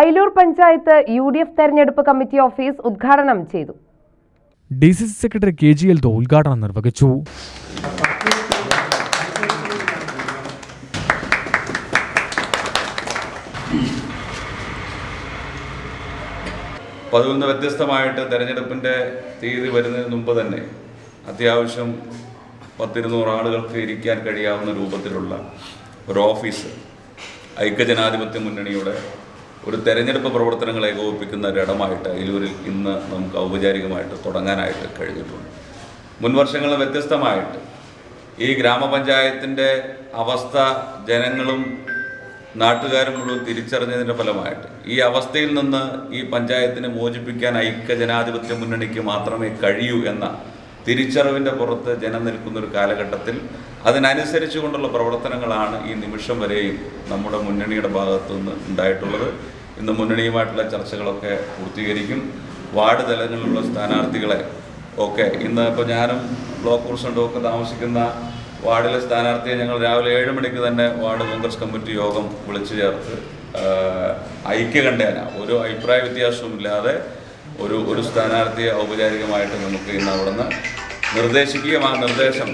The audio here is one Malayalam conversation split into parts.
Ayilur panchayat U D F തെരഞ്ഞെടുപ്പ് കമ്മിറ്റി ഓഫീസ് ഉദ്ഘാടനം ചെയ്തു. D C C secretary K G L ദോ ഉദ്ഘാടനം നിർവഹിച്ചു. പതിനൊന്ന് വ്യത്യസ്തമായിട്ട് തെരഞ്ഞെടുപ്പിന്റെ തീയതി വരുന്നതിന് മുമ്പ് തന്നെ അത്യാവശ്യം പത്തിരുന്നൂറ് ആളുകൾക്ക് ഇരിക്കാൻ കഴിയാവുന്ന രൂപത്തിലുള്ള ഒരു ഓഫീസ് ഐക്യജനാധിപത്യ മുന്നണിയുടെ ഒരു തെരഞ്ഞെടുപ്പ് പ്രവർത്തനങ്ങൾ ഏകോപിപ്പിക്കുന്ന ഒരിടമായിട്ട് അയിലൂരിൽ ഇന്ന് നമുക്ക് ഔപചാരികമായിട്ട് തുടങ്ങാനായിട്ട് കഴിഞ്ഞിട്ടുണ്ട്. മുൻവർഷങ്ങളിൽ വ്യത്യസ്തമായിട്ട് ഈ ഗ്രാമപഞ്ചായത്തിന്റെ അവസ്ഥ ജനങ്ങളും നാട്ടുകാരും മുഴുവൻ തിരിച്ചറിഞ്ഞതിന്റെ ഫലമായിട്ട് ഈ അവസ്ഥയിൽ നിന്ന് ഈ പഞ്ചായത്തിനെ മോചിപ്പിക്കാൻ ഐക്യ ജനാധിപത്യ മുന്നണിക്ക് മാത്രമേ കഴിയൂ എന്ന തിരിച്ചറിവിന്റെ പുറത്ത് ജനം നിൽക്കുന്ന ഒരു കാലഘട്ടത്തിൽ അതിനനുസരിച്ച് കൊണ്ടുള്ള പ്രവർത്തനങ്ങളാണ് ഈ നിമിഷം വരെയും നമ്മുടെ മുന്നണിയുടെ ഭാഗത്തു നിന്ന് ഉണ്ടായിട്ടുള്ളത്. ഇന്ന് മുന്നണിയുമായിട്ടുള്ള ചർച്ചകളൊക്കെ പൂർത്തീകരിക്കും. വാർഡ് തലങ്ങളിലുള്ള സ്ഥാനാർത്ഥികളെ ഒക്കെ ഇന്ന് ഇപ്പോൾ ഞാനും ബ്ലോക്ക് പ്രസിഡന്റും ഒക്കെ താമസിക്കുന്ന വാർഡിലെ സ്ഥാനാർത്ഥിയെ ഞങ്ങൾ രാവിലെ ഏഴ് മണിക്ക് തന്നെ വാർഡ് കോൺഗ്രസ് കമ്മിറ്റി യോഗം വിളിച്ചു ചേർത്ത് ഐക്യ ഐക്യകണ്ഠേന ഒരു അഭിപ്രായ വ്യത്യാസവും ഇല്ലാതെ ഒരു ഒരു സ്ഥാനാർത്ഥിയെ ഔപചാരികമായിട്ട് നമുക്ക് ഇന്ന് അവിടുന്ന് നിർദ്ദേശിക്കുകയും ആ നിർദ്ദേശം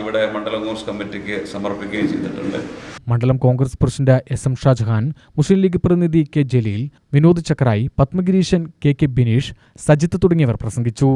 ഇവിടെ മണ്ഡലം കോൺഗ്രസ് കമ്മിറ്റിക്ക് സമർപ്പിക്കുകയും ചെയ്തിട്ടുണ്ട്. മണ്ഡലം Congress president S M Shajahan Muslim league പ്രതിനിധി K Jaleel Vinod Chakrayi Padmagireeshan K K Bineesh Sajith തുടങ്ങിയവർ പ്രസംഗിച്ചു.